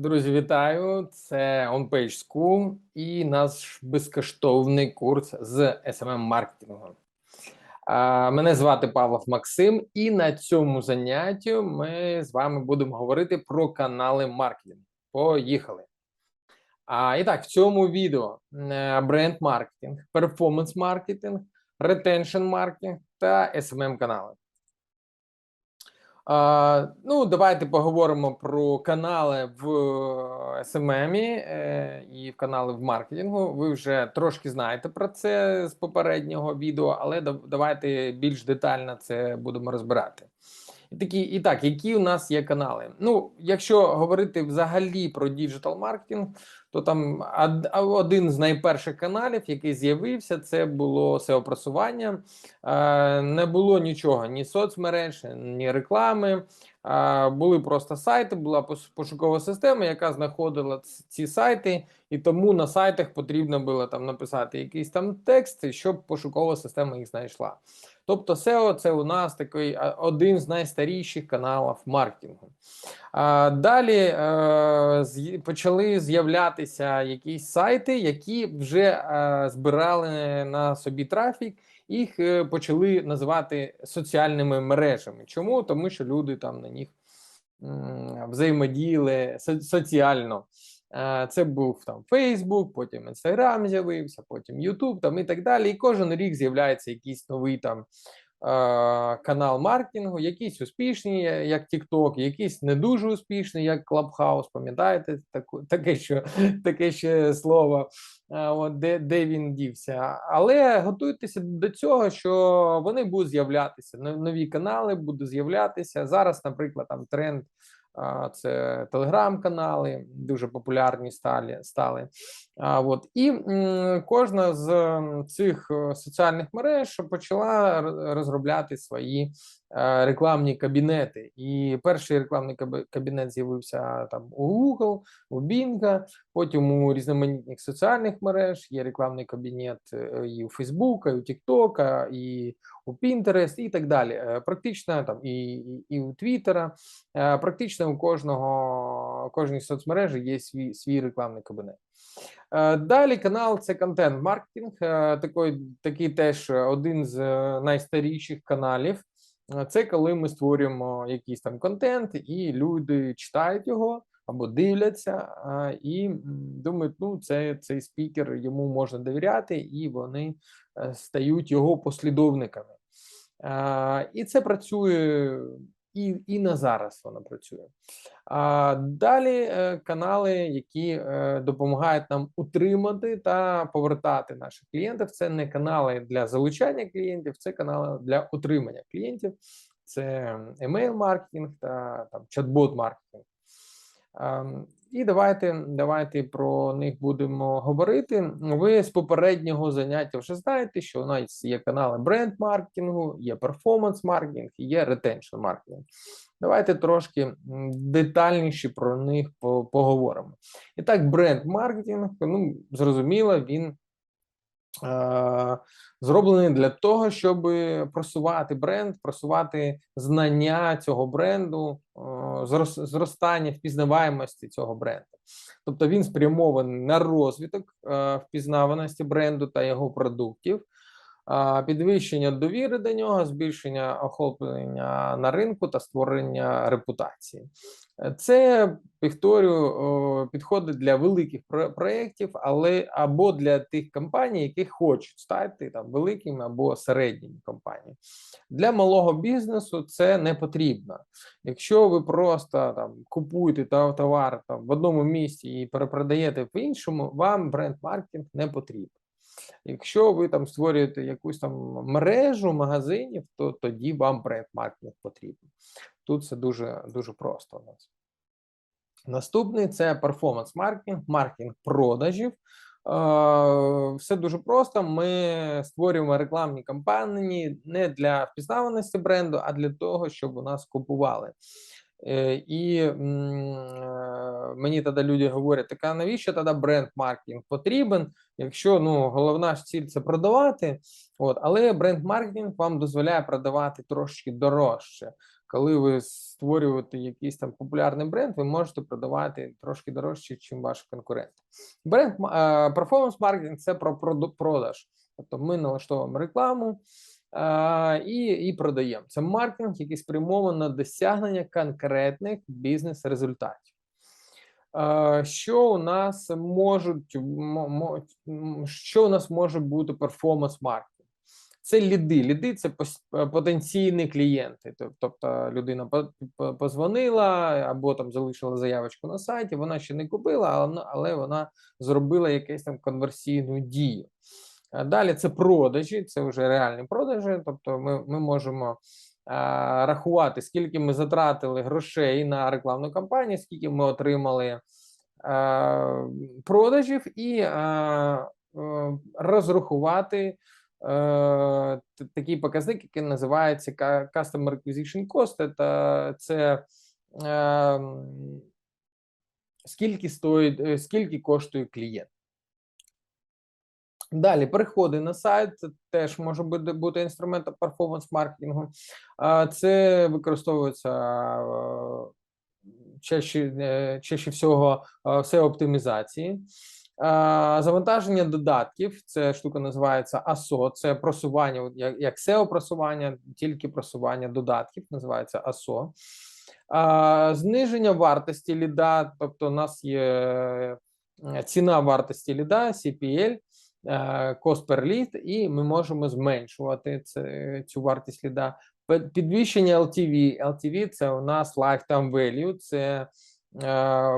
Друзі, вітаю! Це OnPage School і наш безкоштовний курс з smm маркетингу. Мене звати Павлов Максим, і на цьому занятті ми з вами будемо говорити про канали маркетингу. Поїхали! А, І так, в цьому відео е, бренд маркетинг, перформанс маркетинг, ретеншн маркетинг та smm канали. Ну, давайте поговоримо про канали в SMM е, і в канали в маркетингу. Ви вже трошки знаєте про це з попереднього відео, але давайте більш детально це будемо розбирати. І такі, і так, які у нас є канали? Ну, якщо говорити взагалі про діджитал маркетинг, то там один з найперших каналів, який з'явився, це було seo просування. Не було нічого, ні соцмереж, ні реклами. Були просто сайти, була пошукова система, яка знаходила ці сайти, і тому на сайтах потрібно було там написати якийсь там текст, щоб пошукова система їх знайшла. Тобто, SEO – це у нас такий один з найстаріших каналів маркетингу. Далі е, почали з'являтися якісь сайти, які вже е, збирали на собі трафік. Їх е, почали називати соціальними мережами. Чому? Тому що люди там на них взаємодіяли соціально. Це був там Facebook, потім Instagram з'явився, потім YouTube там і так далі. І кожен рік з'являється якийсь новий там канал маркетингу, якісь успішні, як TikTok, якісь не дуже успішні, як Clubhouse, Пам'ятаєте таке, що таке ще слово, от де де він дівся. Але готуйтеся до цього, що вони будуть з'являтися. Нові канали будуть з'являтися зараз. Наприклад, там тренд це телеграм-канали, дуже популярні стали. стали. А, от. І м, кожна з цих е, соціальних мереж почала розробляти свої рекламні кабінети. І перший рекламний кабінет з'явився там у Google, у Bing, потім у різноманітних соціальних мереж є рекламний кабінет е, і у Facebook, і у TikTok, і у Pinterest, і так далі. Практично там і і, і у Twitter, практично у кожного кожній соцмережі є свій свій рекламний кабінет. Е, далі канал це контент-маркетинг, е, такий, такий теж один з е, найстаріших каналів. Це коли ми створюємо якийсь там контент, і люди читають його або дивляться, і думають, ну це цей спікер йому можна довіряти, і вони стають його послідовниками. І це працює і і на зараз вона працює. А далі е, канали, які е, допомагають нам утримати та повертати наших клієнтів. Це не канали для залучання клієнтів, це канали для утримання клієнтів. Це емейл маркетинг та там чат-бот маркетинг. Ем, і давайте давайте про них будемо говорити. Ви з попереднього заняття вже знаєте, що у нас є канали бренд маркетингу, є перформанс маркетинг і є ретеншн маркетинг. Давайте трошки детальніше про них поговоримо. І так, бренд маркетинг, ну зрозуміло, він зроблений для того, щоб просувати бренд, просувати знання цього бренду, зростання впізнаваємості цього бренду. Тобто він спрямований на розвиток впізнаваності бренду та його продуктів підвищення довіри до нього, збільшення охоплення на ринку та створення репутації. Це повторюю, підходить для великих проєктів, але або для тих компаній, які хочуть стати там великими або середніми компаніями. Для малого бізнесу це не потрібно. Якщо ви просто там купуєте товар там в одному місці і перепродаєте в іншому, вам бренд-маркетинг не потрібен. Якщо ви там створюєте якусь там мережу магазинів, то тоді вам бренд-маркетинг потрібен. Тут це дуже дуже просто у нас. Наступний це перформанс маркетинг, маркетинг продажів. Все дуже просто. Ми створюємо рекламні кампанії не для впізнаваності бренду, а для того, щоб у нас купували. Е, і е, мені тоді люди говорять: така навіщо тоді бренд-маркетинг потрібен, якщо ну головна ж ціль це продавати, от але бренд-маркетинг вам дозволяє продавати трошки дорожче. коли ви створюєте якийсь там популярний бренд, ви можете продавати трошки дорожче, ніж ваші конкуренти. Бренд перформанс маркетинг це про продаж. Тобто ми налаштовуємо рекламу е, і, і продаємо. Це маркетинг, який спрямований на досягнення конкретних бізнес-результатів. Що у нас можуть що у нас може бути перформанс маркетинг? Це ліди. Ліди це потенційні клієнти. Тобто людина по- по- позвонила або там залишила заявочку на сайті. Вона ще не купила, але вона- зробила якусь там конверсійну дію. Е, Далі це продажі, це вже реальні продажі. Тобто, ми, ми можемо е, рахувати, скільки ми затратили грошей на рекламну кампанію, скільки ми отримали е, продажів, і е, е, розрахувати е, такий показник, який називається Customer Acquisition Cost. Це, це е, скільки стоїть, е, скільки коштує клієнт. Далі переходи на сайт, теж може бути, бути інструментом перформанс-маркетингу. Це використовується е, чаще, е, чаще всього все оптимізації. Завантаження додатків, це штука називається ASO, це просування, як, SEO просування, тільки просування додатків, називається ASO. Зниження вартості ліда, тобто у нас є е, ціна вартості ліда, CPL, е, cost per lead, і ми можемо зменшувати цю вартість ліда. Підвищення LTV. LTV – це у нас lifetime value, це е,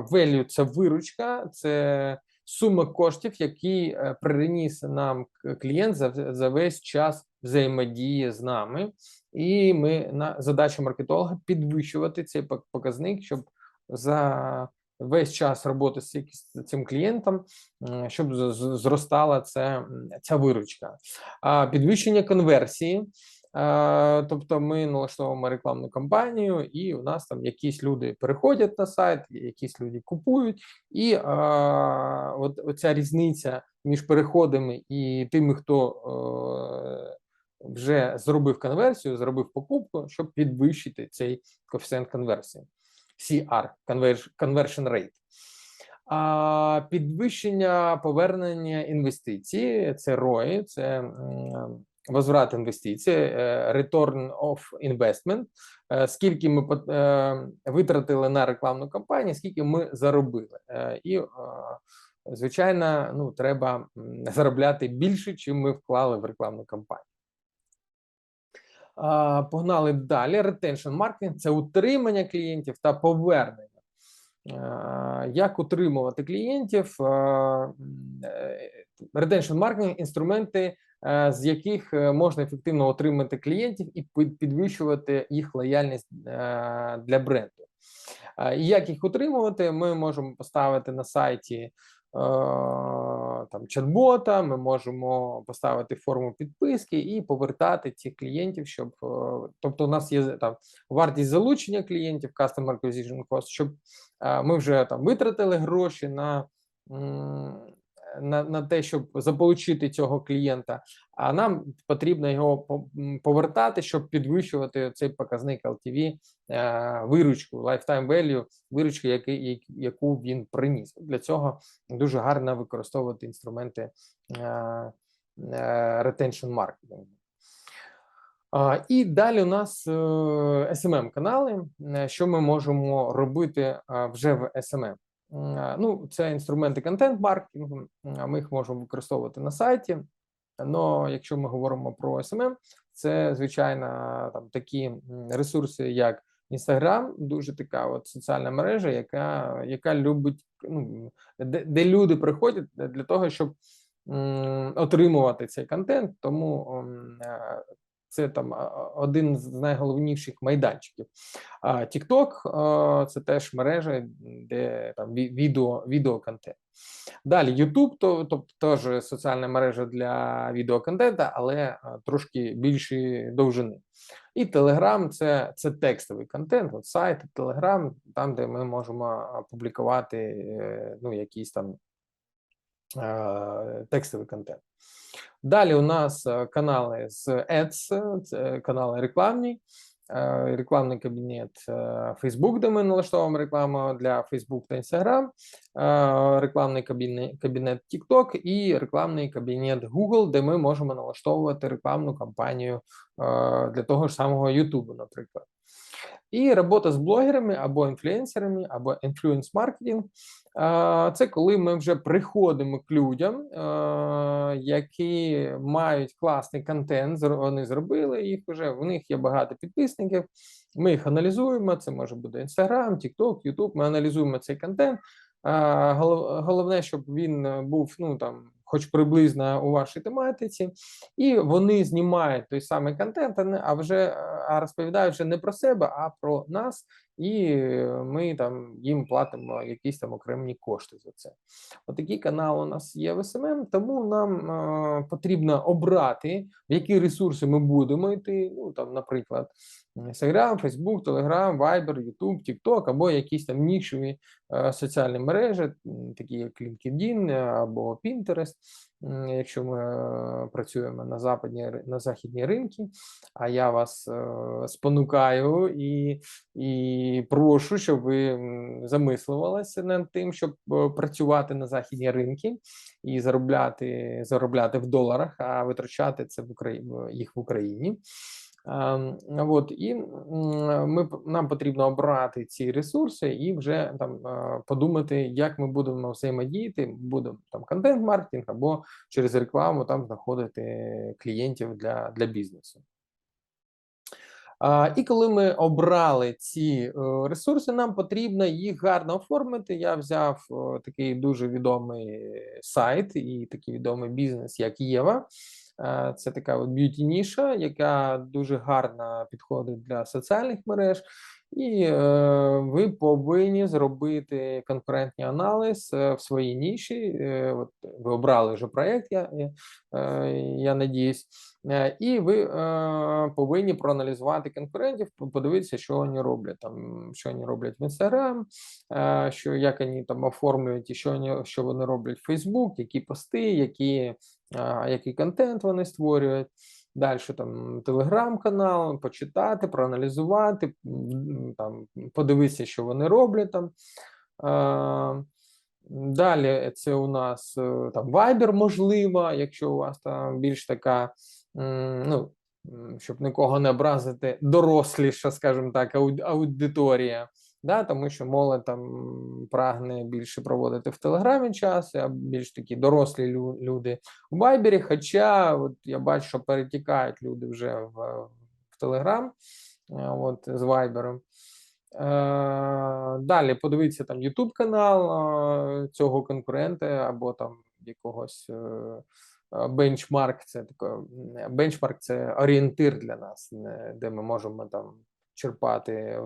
value – це виручка, це сума коштів, які е, приніс нам клієнт за, за весь час взаємодії з нами. І ми на задача маркетолога підвищувати цей показник, щоб за весь час роботи з цим клієнтом, щоб зростала м, ця виручка. А підвищення конверсії. Тобто ми налаштовуємо рекламну кампанію, і у нас там якісь люди переходять на сайт, якісь люди купують, і е, от оця різниця між переходами і тими, хто е, вже зробив конверсію, зробив покупку, щоб підвищити цей коефіцієнт конверсії. CR conver- Conversion Rate. А підвищення повернення інвестицій це ROI, це возврат інвестицій, е, Return of Investment. Е, Скільки ми е, витратили на рекламну кампанію, скільки ми заробили. І, звичайно, ну, треба заробляти більше, чим ми вклали в рекламну кампанію. Погнали далі. Retention маркетинг це утримання клієнтів та повернення. Е, Як утримувати клієнтів? Е, е, Retention маркетинг інструменти, з яких можна ефективно отримати клієнтів і підвищувати їх лояльність для бренду. Як їх утримувати, ми можемо поставити на сайті там чат-бота, ми можемо поставити форму підписки і повертати цих клієнтів, щоб е, тобто, у нас є там вартість залучення клієнтів, Customer Acquisition Cost, щоб е, ми вже там витратили гроші на, на, на те, щоб заполучити цього клієнта. А нам потрібно його повертати, щоб підвищувати цей показник LTV, е, виручку, lifetime value, виручки, який, яку він приніс. Для цього дуже гарно використовувати інструменти е, е, retention маркетингу. І далі у нас smm канали Що ми можемо робити вже в SMM? Ну, це інструменти контент-маркетингу. Ми їх можемо використовувати на сайті. Але якщо ми говоримо про SMM, це звичайно там такі ресурси, як Instagram, дуже така от соціальна мережа, яка, яка любить, ну, де, де люди приходять для того, щоб м, отримувати цей контент. Тому м, е, це там один з найголовніших майданчиків. А TikTok це теж мережа, де там відео, відеоконтент. Далі YouTube, то, тобто теж соціальна мережа для відеоконтента, але трошки більшої довжини. І Telegram це, це текстовий контент, от сайт, Telegram, там, де ми можемо публікувати е, ну, якийсь там текстовий контент. Далі у нас е, канали з Ads, це канали рекламні. е, рекламний кабінет Facebook, де ми налаштовуємо рекламу для Facebook та Instagram, рекламний кабінет, TikTok і рекламний кабінет Google, де ми можемо налаштовувати рекламну кампанію для того ж самого YouTube, наприклад. І робота з блогерами або інфлюенсерами, або інфлюенс-маркетинг – це коли ми вже приходимо к людям, які мають класний контент, вони зробили їх вже, у них є багато підписників. Ми їх аналізуємо. Це може бути Instagram, TikTok, YouTube. Ми аналізуємо цей контент. Головне, щоб він е, був ну там, хоч приблизно у вашій тематиці, і вони знімають той самий контент, а вже е, а розповідають вже не про себе, а про нас, і ми там їм платимо якісь там окремі кошти за це. Отакий канал у нас є в СММ, тому нам е, потрібно обрати, в які ресурси ми будемо йти. Ну там, наприклад, Instagram, Facebook, Telegram, Viber, YouTube, TikTok або якісь там нішові е, соціальні мережі, такі як LinkedIn е, або Pinterest, якщо ми е, працюємо на западні на західні ринки. А я вас спонукаю і, і прошу, щоб ви замислювалися над тим, щоб працювати на західні ринки і заробляти, заробляти в доларах, а витрачати це в Україні їх в Україні. От і ми нам потрібно обрати ці ресурси і вже там подумати, як ми будемо взаємодіяти. Будемо там контент-маркетинг або через рекламу там знаходити клієнтів для, для бізнесу. І коли ми обрали ці е, ресурси, нам потрібно їх гарно оформити. Я взяв е, такий дуже відомий сайт і такий відомий бізнес, як Єва. Е, Це така от б'юті ніша, яка дуже гарно підходить для соціальних мереж. І е, ви повинні зробити конкурентний аналіз е, в своїй ніші. Е, от ви обрали вже проєкт, я, е, я надіюсь. Е, І ви е, повинні проаналізувати конкурентів, подивитися, що вони роблять там, що вони роблять в Instagram, е, що як вони там оформлюють, і що вони, що вони роблять в Facebook, які пости, які, який контент вони створюють. Далі там телеграм-канал, почитати, проаналізувати, там подивитися, що вони роблять там. Далі це у нас е, там Viber, можливо, якщо у вас там більш така, ну, щоб нікого не образити, доросліша, скажімо так, аудиторія. Да, тому що молодь там прагне більше проводити в Телеграмі час, а більш такі дорослі лю- люди в Вайбері. Хоча от я бачу, що перетікають люди вже в, в Телеграм е, от, з Вайбером. Е, Далі подивіться там YouTube канал е, цього конкурента або там якогось е, бенчмарк. Це таке бенчмарк це орієнтир для нас, де ми можемо там черпати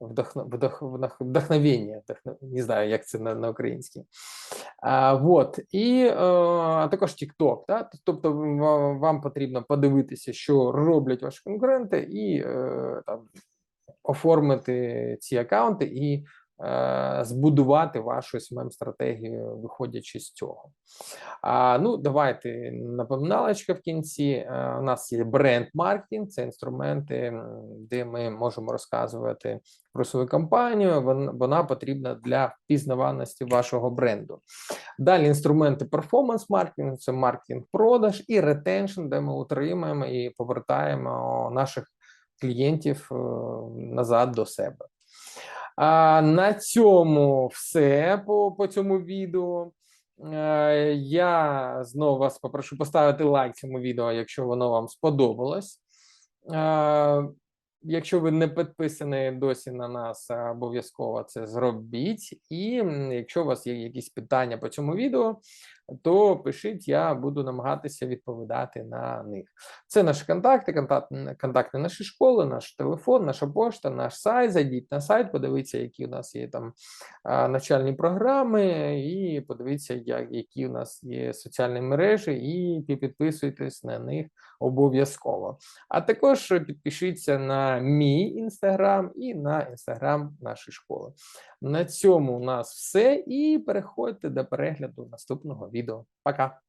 вдохно, вдох, вдох, вдохновення, вдохно- не знаю, як це на, на українській. А, вот. І е, а також TikTok. Да? Тобто вам потрібно подивитися, що роблять ваші конкуренти, і е, там, оформити ці аккаунти і збудувати вашу smm стратегію, виходячи з цього. А, ну, давайте напоминалочка в кінці. Е, у нас є бренд маркетинг, це інструменти, де ми можемо розказувати про свою компанію. Вон- Вона потрібна для впізнаваності вашого бренду. Далі інструменти перформанс маркетингу це маркетинг продаж і ретеншн, де ми утримуємо і повертаємо наших клієнтів е, назад до себе. А на цьому все по, по цьому відео. Е, Я знову вас попрошу поставити лайк цьому відео, якщо воно вам сподобалось. Е, Якщо ви не підписані досі на нас, обов'язково це зробіть. І якщо у вас є якісь питання по цьому відео, то пишіть, я буду намагатися відповідати на них. Це наші контакти, контакт, контакти нашої школи, наш телефон, наша пошта, наш сайт. Зайдіть на сайт, подивіться, які у нас є там навчальні програми, і подивіться, як, які у нас є соціальні мережі, і підписуйтесь на них обов'язково. А також підпишіться на мій інстаграм і на інстаграм нашої школи. На цьому у нас все. І переходьте до перегляду наступного відео. Пока!